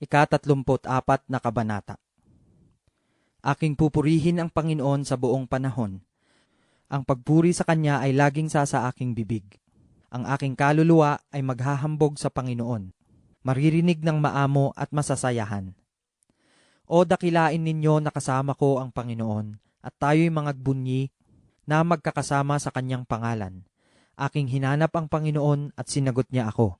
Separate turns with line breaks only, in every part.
Ikatatlumput apat na kabanata. Aking pupurihin ang Panginoon sa buong panahon. Ang pagpuri sa Kanya ay laging sa sa aking bibig. Ang aking kaluluwa ay maghahambog sa Panginoon. Maririnig ng maamo at masasayahan. O dakilain ninyo na kasama ko ang Panginoon at tayo'y mga bunyi na magkakasama sa Kanyang pangalan. Aking hinanap ang Panginoon at sinagot niya ako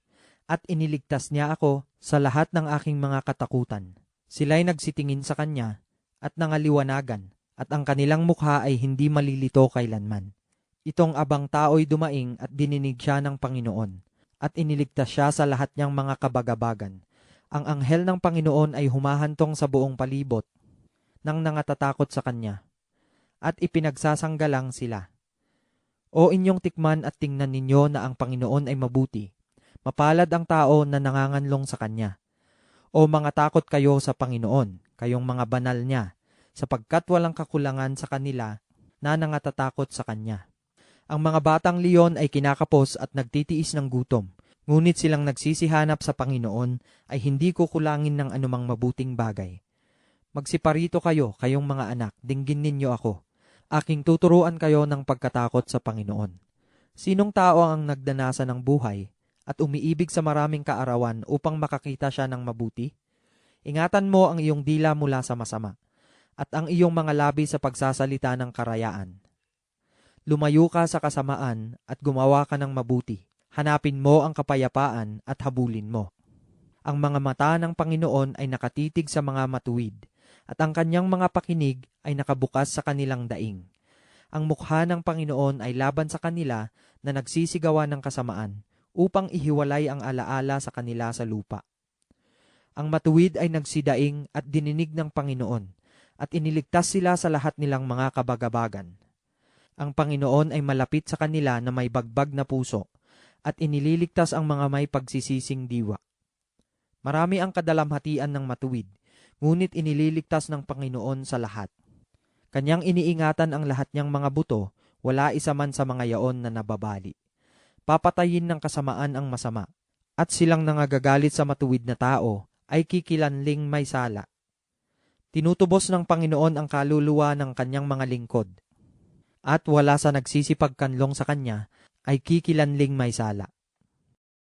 at iniligtas niya ako sa lahat ng aking mga katakutan. Sila'y nagsitingin sa kanya at nangaliwanagan at ang kanilang mukha ay hindi malilito kailanman. Itong abang tao'y dumaing at dininig siya ng Panginoon at iniligtas siya sa lahat niyang mga kabagabagan. Ang anghel ng Panginoon ay humahantong sa buong palibot nang nangatatakot sa kanya at ipinagsasanggalang sila. O inyong tikman at tingnan ninyo na ang Panginoon ay mabuti Mapalad ang tao na nanganganlong sa Kanya. O mga takot kayo sa Panginoon, kayong mga banal niya, sapagkat walang kakulangan sa kanila na nangatatakot sa Kanya. Ang mga batang leon ay kinakapos at nagtitiis ng gutom, ngunit silang nagsisihanap sa Panginoon ay hindi kukulangin ng anumang mabuting bagay. Magsiparito kayo, kayong mga anak, dinggin ninyo ako. Aking tuturuan kayo ng pagkatakot sa Panginoon. Sinong tao ang nagdanasa ng buhay at umiibig sa maraming kaarawan upang makakita siya ng mabuti? Ingatan mo ang iyong dila mula sa masama, at ang iyong mga labi sa pagsasalita ng karayaan. Lumayo ka sa kasamaan at gumawa ka ng mabuti. Hanapin mo ang kapayapaan at habulin mo. Ang mga mata ng Panginoon ay nakatitig sa mga matuwid, at ang kanyang mga pakinig ay nakabukas sa kanilang daing. Ang mukha ng Panginoon ay laban sa kanila na nagsisigawa ng kasamaan, upang ihiwalay ang alaala sa kanila sa lupa. Ang matuwid ay nagsidaing at dininig ng Panginoon, at iniligtas sila sa lahat nilang mga kabagabagan. Ang Panginoon ay malapit sa kanila na may bagbag na puso, at inililigtas ang mga may pagsisising diwa. Marami ang kadalamhatian ng matuwid, ngunit inililigtas ng Panginoon sa lahat. Kanyang iniingatan ang lahat niyang mga buto, wala isa man sa mga yaon na nababali papatayin ng kasamaan ang masama, at silang nangagagalit sa matuwid na tao ay kikilanling may sala. Tinutubos ng Panginoon ang kaluluwa ng kanyang mga lingkod, at wala sa nagsisipagkanlong sa kanya ay kikilanling may sala.